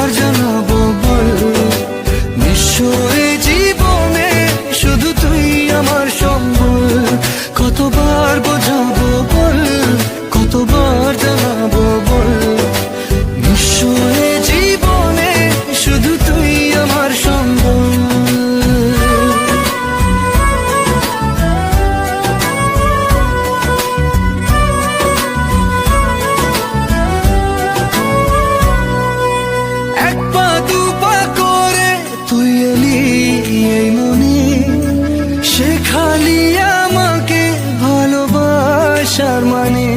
harcana bu. আমাকে ভালোবাসার মানে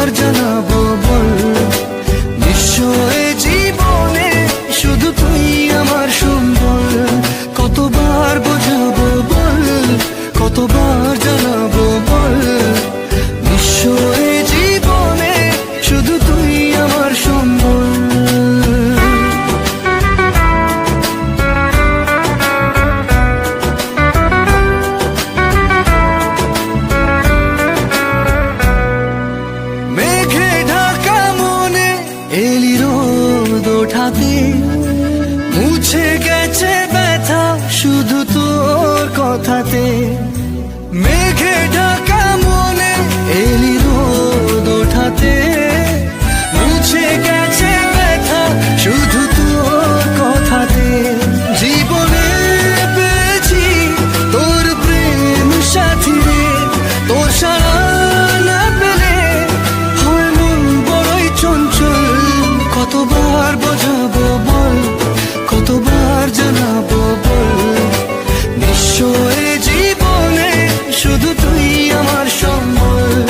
harcanan রাতে মুছে গেছে ব্যথা শুধু তোর কথাতে। marş olmalı